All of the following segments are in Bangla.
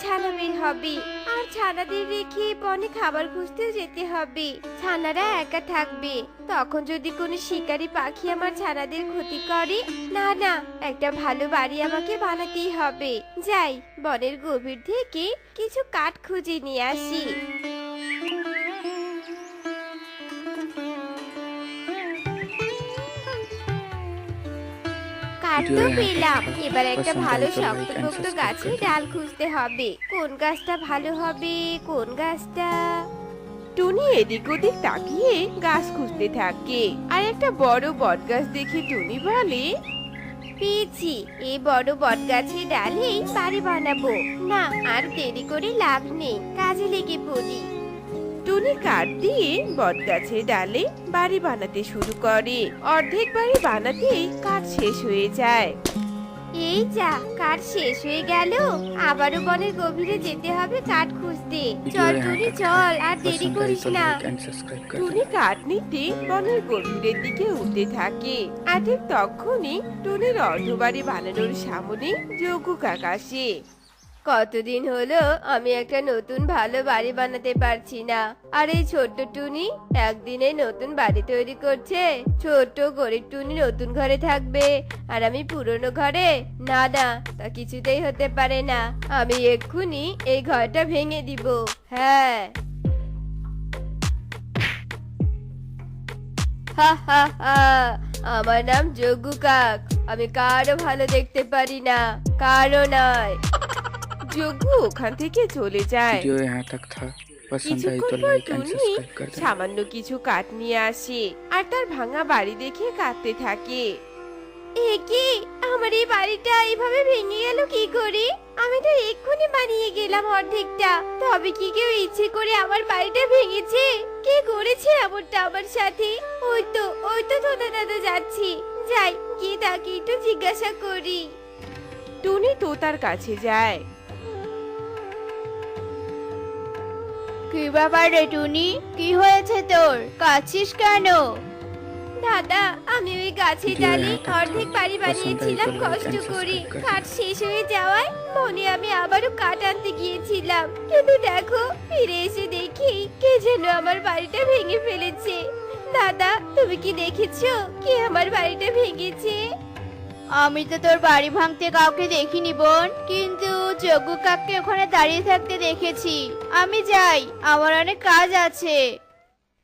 ছানা বের হবে। আর ছানাদের রেখে বনে খাবার খুঁজতেও যেতে হবে। ছানারা একা থাকবে। তখন যদি কোনো শিকারী পাখি আমার ছানাদের ক্ষতি করে, না না, একটা ভালো বাড়ি আমাকে বানাতেই হবে। যাই, বনের গভীর থেকে কিছু কাঠ খুঁজে নিয়ে আসি। কাঠ তো পেলাম এবার একটা ভালো শক্তপোক্ত গাছের ডাল খুঁজতে হবে। কোন গাছটা ভালো হবে কোন গাছটা? টুনি এদিক ওদিক তাকিয়ে গাছ খুঁজতে থাকে। আর একটা বড় বট গাছ দেখে টুনি বলে পেয়েছি এই বড় বট গাছের ডালেই বাড়ি বানাবো। না আর দেরি করে লাভ নেই। কাজে লেগে পড়ি। টুনি কাঠ দিয়ে বট গাছের ডালে বাড়ি বানাতে শুরু করে। অর্ধেক বাড়ি বানাতেই কাঠ শেষ হয়ে যায়। এই যা কাঠ শেষ হয়ে গেল। আবারও বনের গভীরে যেতে হবে কাঠ খুঁজতে। চল টুনি চল আর দেরি করিস না। টুনি কাঠ নিতে বনের গভীরের দিকে উঠতে থাকে। আর ঠিক তখনই টুনির অর্ধবাড়ি বানানোর সামনে যোগ্য কাক আসে। কতদিন হলো আমি একটা নতুন ভালো বাড়ি বানাতে পারছি না। আর এই ছোট্ট টুনি একদিনে নতুন বাড়ি তৈরি করছে। ছোট্ট গরিব টুনি নতুন ঘরে থাকবে। আর আমি পুরনো ঘরে? না না, তা কিছুতেই হতে পারে না। আমি এক্ষুনি এই ঘরটা ভেঙে দিব। হ্যাঁ। হা হা হা। আমার নাম যজ্ঞ কাক। আমি কারও ভালো দেখতে পারি না। কারও নয়। যোগ্য ওখান থেকে চলে যায় वीडियो यहाँ तक था पसंद आई तो কিছুক্ষণ পর लाइक एंड টুনি सब्सक्राइब कर देना সামান্য কিছু কাঠ নিয়ে আসে আর তার ভাঙা বাড়ি দেখে কাঁদতে থাকে এ কি আমার এই বাড়িটা এইভাবে ভেঙে গেল কি করে আমি তো এক্ষুনি বানিয়ে গেলাম অর্ধেকটা তবে কি কেউ ইচ্ছে করে আমার বাড়িটা ভেঙেছে কে করেছে এমনটা আমার সাথে ওই তো ওই তো তোদা দাদা যাচ্ছি যাই গিয়ে তাকে একটু জিজ্ঞাসা করি টুনি তোতার কাছে যায় কি ব্যাপার রে টুনি? কি হয়েছে তোর? কাছিস কেন? দাদা আমি ওই গাছের ডালে অর্ধেক বাড়ি বানিয়েছিলাম কষ্ট করে। কাঠ শেষ হয়ে যাওয়ায় মনে আমি আবারও কাঠ আনতে গিয়েছিলাম। কিন্তু দেখো ফিরে এসে দেখি কে যেন আমার বাড়িটা ভেঙে ফেলেছে। দাদা তুমি কি দেখেছ? কে আমার বাড়িটা ভেঙেছে? আমি তো তোর বাড়ি ভাঙতে কাউকে দেখিনি বোন কিন্তু যজ্ঞ কাককে ওখানে দাঁড়িয়ে থাকতে দেখেছি আমি যাই আমার অনেক কাজ আছে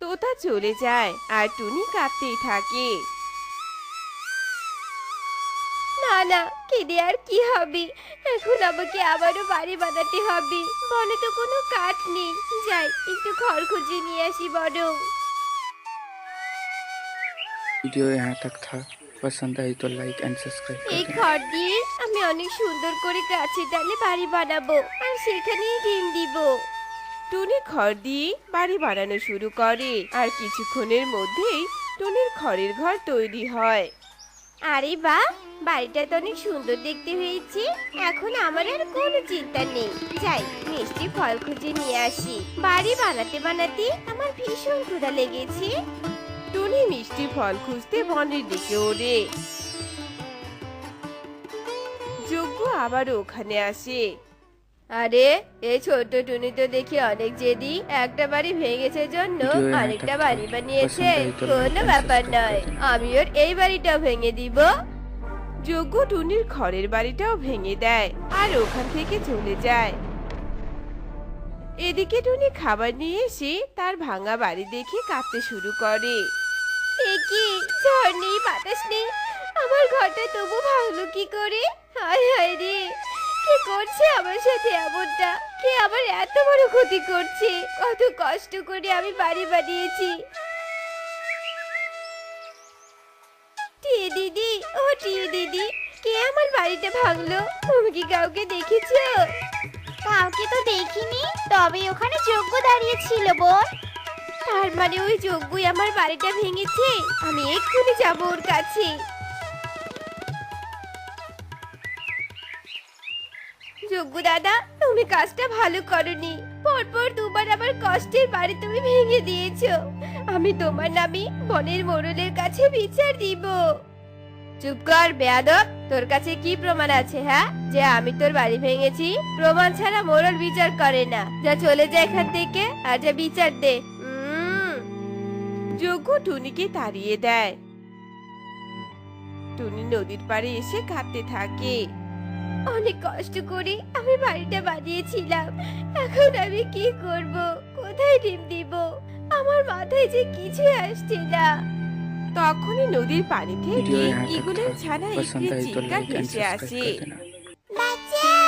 তোতা চলে যায় আর টুনি কাঁদতেই থাকে না না কেঁদে আর কি হবে এখন আমাকে আবারও বাড়ি বানাতে হবে বনে তো কোনো কাঠ নেই যাই একটু ঘর খুঁজে নিয়ে আসি বরং वीडियो यहाँ तक था পছন্দ হয় তো লাইক এন্ড সাবস্ক্রাইব এই খড় দিয়ে আমি অনেক সুন্দর করে গাছের ডালে বাড়ি বানাবো আর সেখানেই ডিম দিব। টুনি ঘর দিয়ে বাড়ি বানানো শুরু করে আর কিছুক্ষণের মধ্যেই টুনির খড়ের ঘর তৈরি হয়। আরে বা বাড়িটা তো অনেক সুন্দর দেখতে হয়েছে। এখন আমার আর কোনো চিন্তা নেই। যাই মিষ্টি ফল খুঁজে নিয়ে আসি। বাড়ি বানাতে বানাতে আমার ভীষণ ক্ষুধা লেগেছে। টুনি মিষ্টি ফল খুঁজতে বনের দিকে ওড়ে যজ্ঞ আবার ওখানে আসে। আরে এই ছোট টুনি তো দেখি অনেক জেদি একটা বাড়ি ভেঙেছে জন্য আরেকটা বাড়ি বানিয়েছে। কোনো ব্যাপার নয় আমি ওর এই বাড়িটাও ভেঙে দিব। যজ্ঞ টুনির খড়ের বাড়িটাও ভেঙে দেয় আর ওখান থেকে চলে যায়। এদিকে টুনি খাবার নিয়ে এসে তার ভাঙা বাড়ি দেখে কাঁদতে শুরু করে। এ কি নেই, বাতাস নেই। আমার ঘরটা তবু ভাঙলো কি করে? হায় হায় রে। কে করছে আমার সাথে এমনটা? কে আমার এত বড় ক্ষতি করছে? কত কষ্ট করে আমি বাড়ি বানিয়েছি। টিয়ে দিদি, ও টিয়ে দিদি, কে আমার বাড়িটা ভাঙলো? তুমি কি কাউকে দেখেছ? কাউকে তো দেখিনি, তবে ওখানে যজ্ঞ দাঁড়িয়ে ছিল বোন তার মানে ওই যজ্ঞই আমার বাড়িটা ভেঙেছে? আমি এক্ষুনি যাব ওর কাছে। যজ্ঞ দাদা, তুমি কাজটা ভালো করনি। পরপর দুবার আমার কষ্টের বাড়ি তুমি ভেঙে দিয়েছ। আমি তোমার নামে বনের মোড়লের কাছে বিচার দিব। চুপ কর বেয়াদব, তোর কাছে কি প্রমাণ আছে হ্যাঁ? যে আমি তোর বাড়ি ভেঙেছি, প্রমাণ ছাড়া মোরল বিচার করে না। যা চলে যায় এখান থেকে, আর যা বিচার দে। যজ্ঞ টুনিকে তাড়িয়ে দেয়। টুনি নদীর পাড়ে এসে কাঁদতে থাকে। অনেক কষ্ট করে আমি বাড়িটা বানিয়েছিলাম। এখন আমি কি করব? কোথায় ডিম দিব? আমার মাথায় যে কিছু আসছে না। তখনই নদীর পানিতে ইগুলের ছানা একটি চিৎকার ভেসে আসে। বাচ্চা!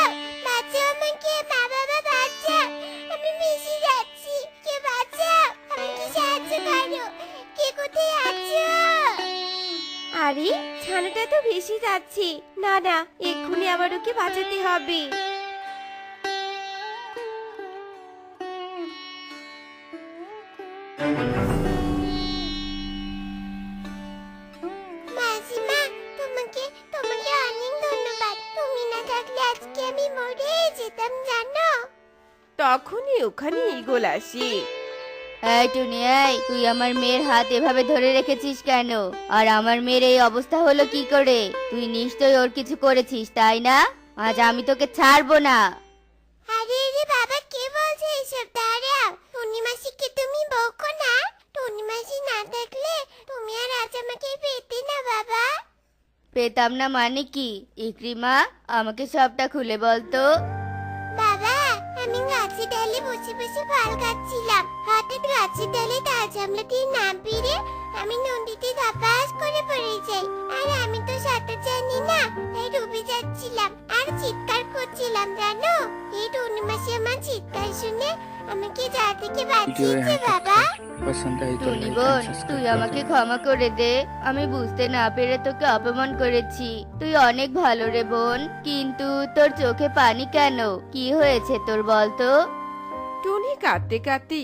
আরে ছানাটা তো ভেসে যাচ্ছে। না না এক্ষুনি আবার ওকে বাঁচাতে হবে। মাসিমা তোমাকে তোমাকে অনেক ধন্যবাদ। তুমি না থাকলে আজকে আমি মরে যেতাম জানো? তখনই ওখানে ইগল আসে। এই টুনি এই তুই আমার মেয়ের হাত এভাবে ধরে রেখেছিস কেন? আর আমার মেয়ের এই অবস্থা হলো কি করে? তুই নিশ্চয়ই ওর কিছু করেছিস তাই না? আজ আমি তোকে ছাড়বো না। আরে রে বাবা কে বলছে এসব? দাঁড়াও। মাসিকে তুমি বকো না? টুনি মাসি না থাকলে তুমি আর আজ আমাকে পেতে না বাবা। পেতাম না মানে কি? ইকরিমা আমাকে সবটা খুলে বলতো। গাছের ডালে বসে বসে ফল খাচ্ছিলাম। হঠাৎ গাছের ডালে তাল জামলাটির নাম পেরে আমি নদীতে ধাপাস করে পড়ে যাই। আর আমি তো সাঁতার জানি না, তাই ডুবে যাচ্ছিলাম। আর চিৎকার করছিলাম, জানো? এই টুনি মাসি আমার চিৎকার শুনে তুই আমাকে ক্ষমা করে দে। আমি বুঝতে না পেরে তোকে অপমান করেছি। তুই অনেক বোন কিন্তু তোর চোখে পানি কেন? হয়েছে তোর টুনি কাঁদতে কাঁদতে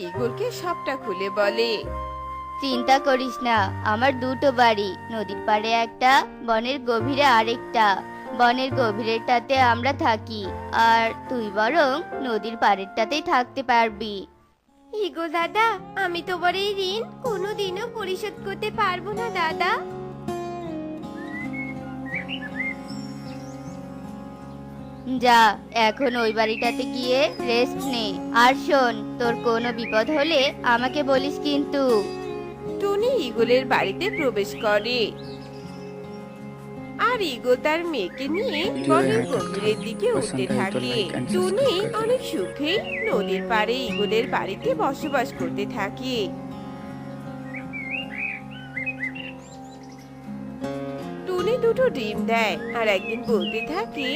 সবটা খুলে বলে চিন্তা করিস না আমার দুটো বাড়ি নদীর পাড়ে একটা বনের গভীরে আরেকটা। বনের গভীরেরটাতে আমরা থাকি আর তুই বরং নদীর পাড়েরটাতেই থাকতে পারবি। হিগো দাদা আমি তোমার এই ঋণ কোনোদিনও পরিশোধ করতে পারব না দাদা। যা এখন ওই বাড়িটাতে গিয়ে রেস্ট নে। আর শোন তোর কোনো বিপদ হলে আমাকে বলিস কিন্তু। টুনি ইগলের বাড়িতে প্রবেশ করে। ইগল তার মেয়েকে নিয়ে বনের গভীরের দিকে উঠতে থাকে। টুনি অনেক সুখে নদীর পাড়ে ইগলের বাড়িতে বসবাস করতে থাকে। টুনি দুটো ডিম দেয় আর একদিন বলতে থাকে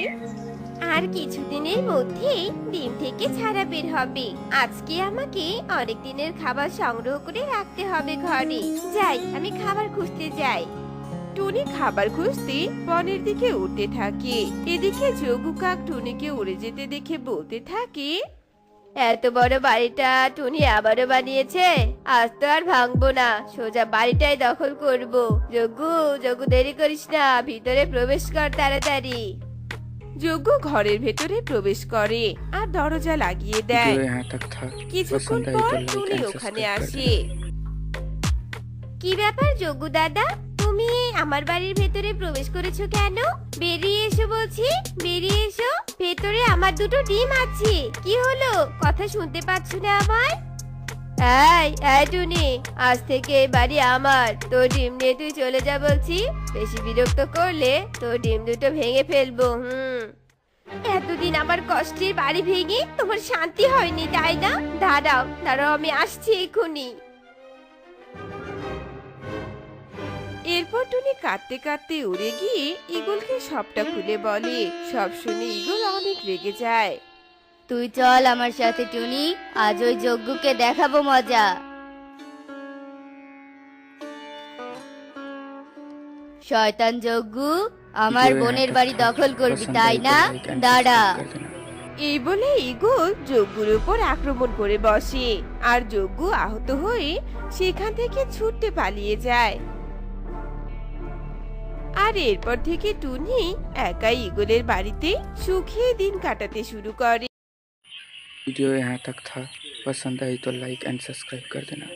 আর কিছুদিনের মধ্যেই ডিম থেকে ছাড়া বের হবে। আজকে আমাকে অনেক দিনের খাবার সংগ্রহ করে রাখতে হবে ঘরে। যাই আমি খাবার খুঁজতে যাই। টুনি খাবার খুঁজতে বনের দিকে উঠতে থাকে। এদিকে যোগু কাক টুনিকে উড়ে যেতে দেখে বলতে থাকে এত বড় বাড়িটা টুনি আবারও বানিয়েছে? আজ তো আর ভাঙবো না সোজা বাড়িটাই দখল করব। যোগু যোগু দেরি করিস না ভিতরে প্রবেশ কর তাড়াতাড়ি। যোগ্য ঘরের ভেতরে প্রবেশ করে আর দরজা লাগিয়ে দেয়। কিছুক্ষণ পর টুনি ওখানে আসে। কি ব্যাপার যোগ্য দাদা? আমার বাড়ির ভেতরে প্রবেশ করেছ কেন? বেরিয়ে এসো বলছি, বেরিয়ে এসো। ভেতরে আমার দুটো ডিম আছে। কি হলো? কথা শুনতে পাচ্ছ না আমার? টুনি, আজ থেকে এই বাড়ি আমার। তোর ডিম নিয়ে তুই চলে যা বলছি। বেশি বিরক্ত করলে তোর ডিম দুটো ভেঙে ফেলব, হুম। এতদিন আমার কষ্টের বাড়ি ভেঙে তোমার শান্তি হয়নি, তাই না? দাঁড়াও দাঁড়াও, আমি আসছি এক্ষুনি। এরপর টুনি কাঁদতে কাঁদতে উড়ে গিয়ে ইগলকে সবটা খুলে বলে সব শুনে ইগল অনেক রেগে যায়। তুই চল আমার সাথে টুনি আজ ওই যজ্ঞকে দেখাবো মজা। শয়তান যজ্ঞ আমার বোনের বাড়ি দখল করবি তাই না? দাঁড়া। এই বলে ইগল যজ্ঞর উপর আক্রমণ করে বসে আর যজ্ঞ আহত হয়ে সেখান থেকে ছুটতে পালিয়ে যায়। আর এরপর থেকে টুনি একাই ইগলের বাড়িতে সুখে দিন কাটাতে শুরু করে वीडियो यहाँ तक था पसंद आई तो लाइक एंड सब्सक्राइब कर देना